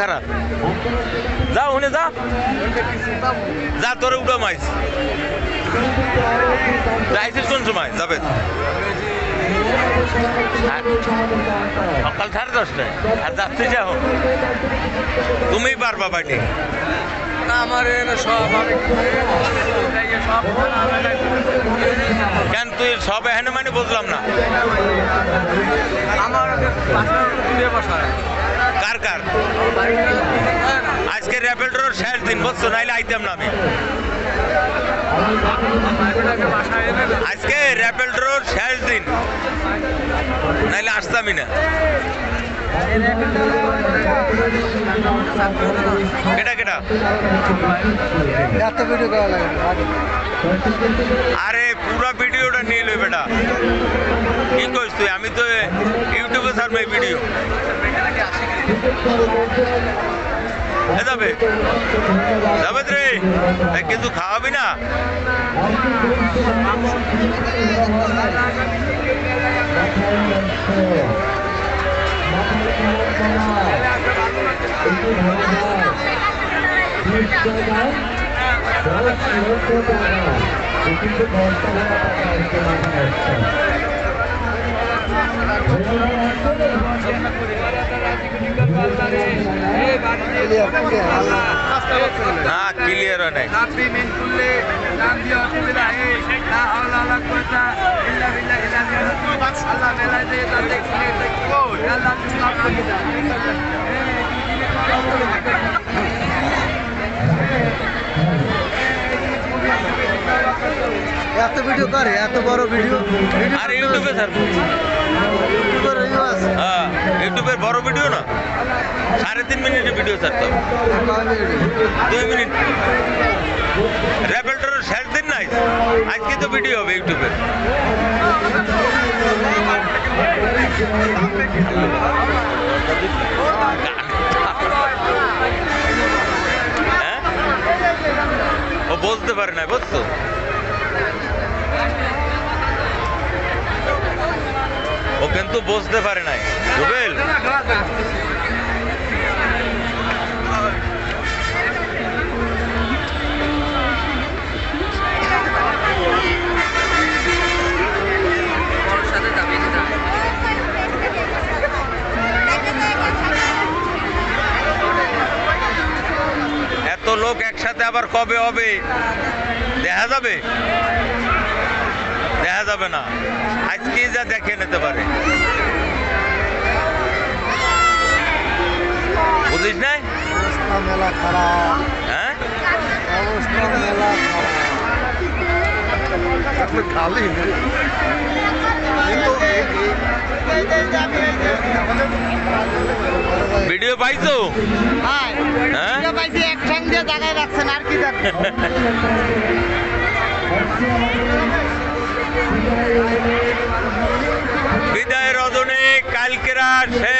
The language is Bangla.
খারাপ। যা উনি যা। যা তোরে উঠো মাইস যাইছিস কোন সময়? যাবে। আর সকাল সাড়ে দশটায়। আর যাচ্ছি যাও তুমি পারবা বাড়ি। আমার সব কেন তুই সব এখানে মানে বুঝলাম না? আমার কার কার? আজকে র্যাপেলডোর শেষ দিন বুঝছ নাইলে আইতাম না আমি। আজকে র্যাপেলডোর শেষ দিন। নাইলে আসতামই না। কেটা কেটা আরে পুরা ভিডিওটা নিয়ে লই বেটা। কি কইস তুই? আমি তো ইউটিউবে ছাড়বো এই ভিডিও। যাবে যাবে রে এ কিছু খাওয়াবি না না ক্লিয়ার হয় মেন এত ভিডিও করে এত বড় ভিডিও আর ইউটিউবে ছাড়বো ইউটিউবের ভিডিও আছে হ্যাঁ ইউটিউবের বড় ভিডিও না সাড়ে তিন মিনিটের ভিডিও ছাড়তে। দুই মিনিট। র্যাপেলটার শেষ দিন নাই। আজকে তো ভিডিও হবে ইউটিউবে হ্যাঁ? ও বলতে পারে না বুঝছ? ও কিন্তু বুঝতে পারে নাই। রুবেল? লোক একসাথে আবার কবে হবে? দেখা যাবে? দেখা যাবে না। আজকে যা দেখে নিতে পারে। বুঝিস নাই? অবস্থা মেলা খারাপ। হ্যাঁ? মেলা খালি ভিডিও পাইছো? হ্যাঁ। পাইছি একসঙ্গে জায়গায় রাখছেন আর কি বিদায় রজনী কালকেরা শেষ